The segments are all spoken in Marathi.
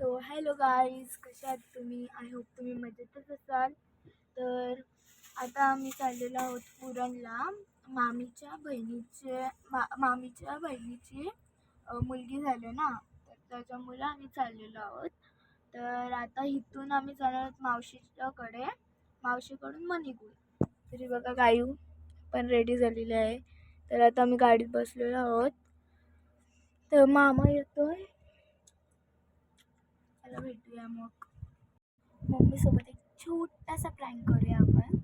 सो हॅलो गाईज कशा आहात तुम्ही? आय होप तुम्ही मजेतच असाल. तर आता आम्ही चाललेलो आहोत पुरणला मामीच्या बहिणीचे मा मामीच्या बहिणीची मुलगी झाली ना तर त्याच्यामुळे आम्ही चाललेलो आहोत. तर आता इथून आम्ही जाणार आहोत मावशीच्याकडे. मावशीकडून मणिपूर. तरी बघा गायू पण रेडी झालेली आहे. तर आता आम्ही गाडीत बसलेलो आहोत. तर मामा येतो आहे भेटूया मग. मम्मीसोबत एक छोटासा प्रँक करूया आपण.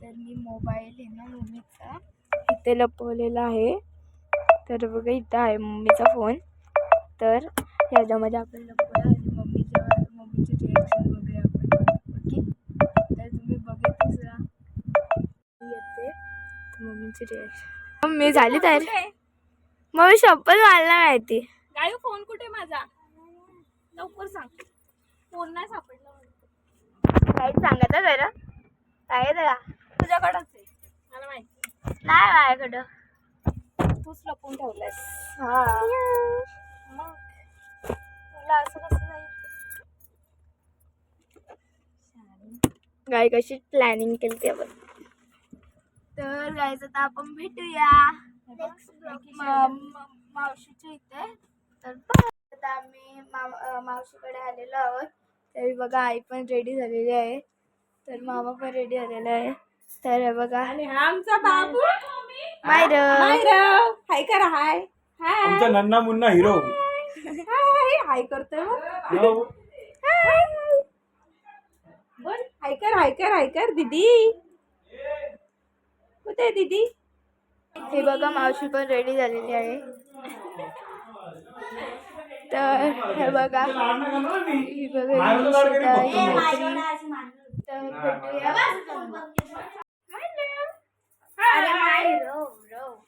तर मी मोबाईल आहे ना मम्मीचा. इथे लपवलेला आहे. तर बघा इथं आहे मम्मीचा फोन तर ह्याच्यामध्ये आपण लपवूया आणि मम्मीच्या मम्मीची रिॲक्शन बघूया आपण. ओके? तर तुम्ही बघतच येते. तर मम्मीची रिॲक्शन मम्मी झाली तयार? मम्मी शपथ मला माहिती गायू फोन कुठे माझा? लवकर सांग. फोन नाही सापडला. काही सांगायचं जरा. काय त्याला तुझ्याकडंच आहे. मला माहिती नाही माझ्याकडं. तूच लपून ठेवलंयस. हा. मग? तुला असं कसं नाही गाय कशी प्लॅनिंग केली ते आपण. तर गायचं आता आपण भेटूया. म- मावशीच्या इथे. तर आता आम्ही अं, मावशीकडे आलेलो आहोत. तरी बघा आई पण रेडी झालेली आहे. तर मामा पण रेडी झालेला आहे. तर बघा. आणि हा आमचा बाबू. मायर मायराव. हाय करा हाय. हाय. आमचा नन्ना मुन्ना हिरो. हाय. हाय करतोय बघ. हो. बोल. हाय कर हाय कर हाय कर दीदी. कुठे आहे दीदी? हे बघा मावशी पण रेडी झालेली आहे. तर हे बघा. ही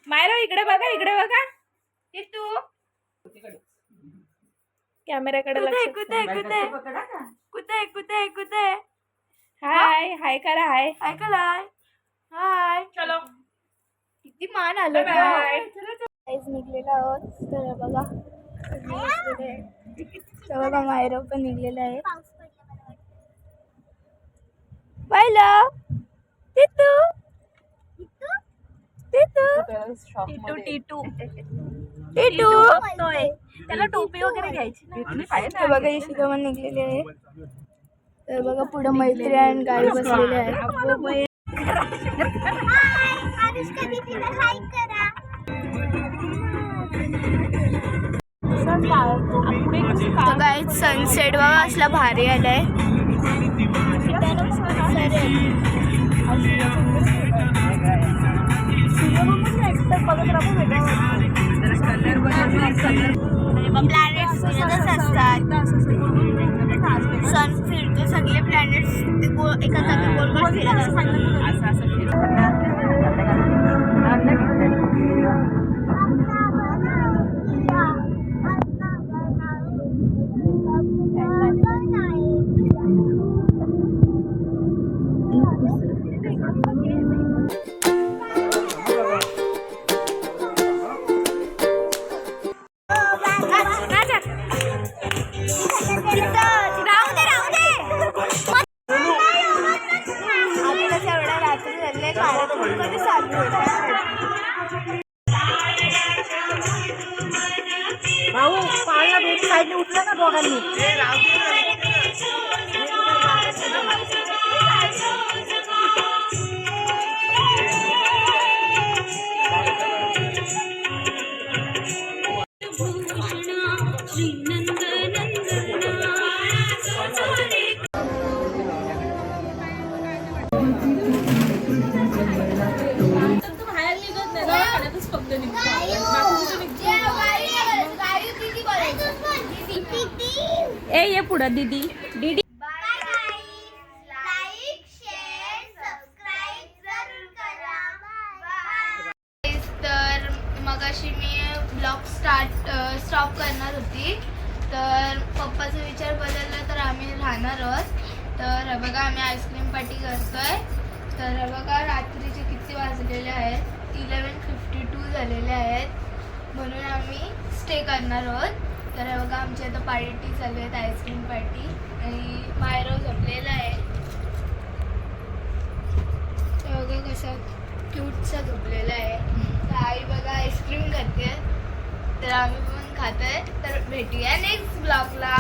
मायरो, इकडे बघा इकडे बघा. हे तू. कॅमेऱ्याकडे कुठे लक्ष कुठे कुठे कुठे कुठे कुठे हाय हाय करा हाय. ऐकलाय हाय. चलो. किती मान आलं. काहीच निघलेलो आहोत. तर हे बघा. बघा मायरो पण निघलेला आहे पाहिलं तितू टिटू टिटू. टिटू. त्याला टोपी वगैरे घ्यायची हे बघा ही सुद्धा पण निघलेली आहे तर बघा पुढे मैत्री आणि गाडी बसलेली आहे. तर सनसेट बघा असला भारी आलाय. प्लॅनेट्स फिरतच असतात. सन फिरतो सगळे प्लॅनेट्स एका जागी गोल गोल फिरत असतात. पाळला भेट साईडने उठलं ना दोघांनी ए ये पुढं दीदी. दीदी. तर मगाशी मी ब्लॉग स्टार्ट स्टॉप करणार होती. तर पप्पाचा विचार बदलला तर आम्ही राहणार आहोत तर बघा आम्ही आईस्क्रीम पार्टी करतोय. तर बघा रात्रीचे किती वाजलेले आहेत? इलेवन फिफ्टी टू झालेले आहेत. म्हणून आम्ही स्टे करणार आहोत. तर हे बघा आमच्या इथं पार्टी चालू आहेत आईस्क्रीम पार्टी आणि मायरो झोपलेला आहे. तर बघा कसा क्यूटचा झोपलेला आहे. तर आई बघा आईस्क्रीम खाते. तर आम्ही पण खात आहे तर भेटूया नेक्स्ट ब्लॉगला